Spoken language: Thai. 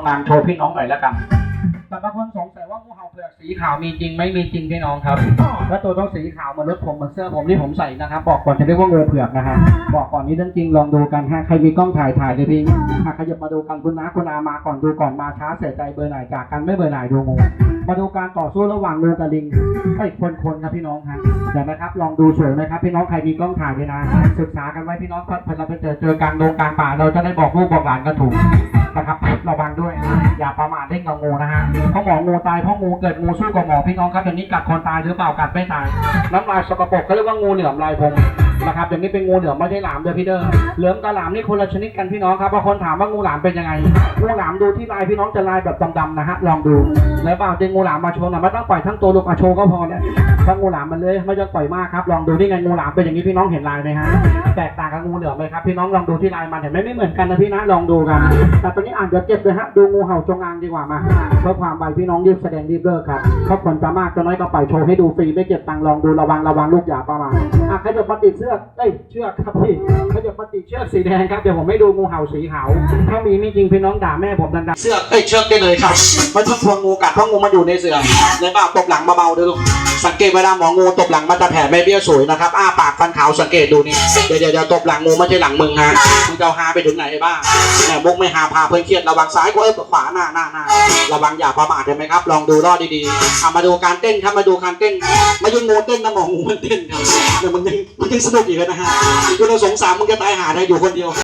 งานโชว์พี่น้องหน่อยแล้วกันแต่บางคนสงสัยว่างูเห่าเผือกสีขาวมีจริงไหมมีจริงพี่น้องครับแล้วตัวต้องสีขาวเหมือนรถผมเหมือนเสื้อผมที่ผมใส่นะครับ บอกก่อนจะเรียกว่างูเผือกนะฮะบอกก่อนนี้เรื่องจริงลองดูกันฮะใครมีกล้องถ่ายถ่ายเลยพี่หากขยับมาดูกันคุณน้าคุณอามาก่อนดูก่อนมาช้าเสียใจเบอร์ไหนจากกันไม่เบอร์ไหนดูงูมาดูการต่อสู้ระหว่างงูกับลิงไอ้ยคนคนครับพี่น้องฮะเดี๋ยวนะครับลองดูสวยไหมครับ พี่น้องใครมีกล้องถ่ายเลยนะศึกษากันไว้พี่น้องพอเราไปเจอเจอกลางดงกลางป่าเราจะได้บอกลูกบอกหลานกันถูกนะครับระวังด้วย อย่าประมาทเล่นกับงูนะฮะเพราะหมองูตายเพราะงูเกิดงูสู้กับหมอพี่น้องครับเดี๋ยวนี้กัดคนตายหรือเปล่ากัดไม่ตายน้ำลายสกปรกก็เรียกว่างูเหลือมลายพรม นะครับอย่างนี้เป็นงูเหลือมไม่ใช่หลามเด้อพี่เด้อเหลือมกับหลามนี่คนละชนิดกันพี่น้องครับบางคนถามว่างูหลามเป็นยังไงงูหลามดูที่ลายพี่น้องจะลายแบบดำๆนะฮะลองดูแล้วเปล่าจริงงูหลามมาโชว์นะไม่ต้องปล่อยทั้งตัวลูกอาโชว์ก็พอแล้วถ้างูหลามมันเลยไม่ต้องปล่อยมากครับลองดูนี่ไงงูหลามเป็นอย่างนี้พี่น้องเห็นลายไหมฮะแตกต่างกับงูเหลือมไหมครับพี่น้องลองดูที่ลายมันเห็นไหมไม่เหมือนกันนะพี่นะลองดูกัน แต่ตอนนี้อ่านเดี๋ยวเจ็บเลยฮะดูงูเห่าจงอางดีกว่ามาเพื่อความไวพี่น้องรีบแสดงรีบเลิกครับเขาผลจะมากจะน้อยก็ปล่อยโชว์ให้ดูฟรีไม่เก็บตังค์ลองดูระวังระวังลูกอย่าประมาทอะขยับมาติดเสื้อกเอ้ยเชือกครับพี่เขยับมาติเชือกสีแดงครับเดี๋ยวผมให้ดูงูเห่าสีขาวถ้ามีไม่จริงพี่น้องด่าแม่ผมดังๆเชือกเอ้ยเชือกได้เลยครับไม่ต้องทวงงูกัดเพราะงูมันอยู่ในเสือในเปล่าตบหลังเบาๆเด้อลูกสังเกตเวลาหมองูตบหลังมันจะแผ่แม่เบี้ยสวยนะครับอ้าปากฟันขาวสังเกตดูนี่เดี๋ยวเดี๋ยวตบหลังงูไม่ใช่หลังมึงฮะมึงจะเอาฮาไปถึงไหนไอ้บ้าแหมมุกไม่หาพาเพื่อนเครียดระวังซ้ายก็เอ้ยขวาหน้าหน้าหน้าระวังอย่าประมาทเห็นไหมครับลองดูรอดดีๆเอามาดูการเต้นครับมาดูการเต้นม่ใช่งูเต้นนะหมองูมันเต้นครับเนี่ยมันยังมันยังสนุกอีกนะฮะคุณเราสงสารมึงจะตายหาได้อยู่คนเดียว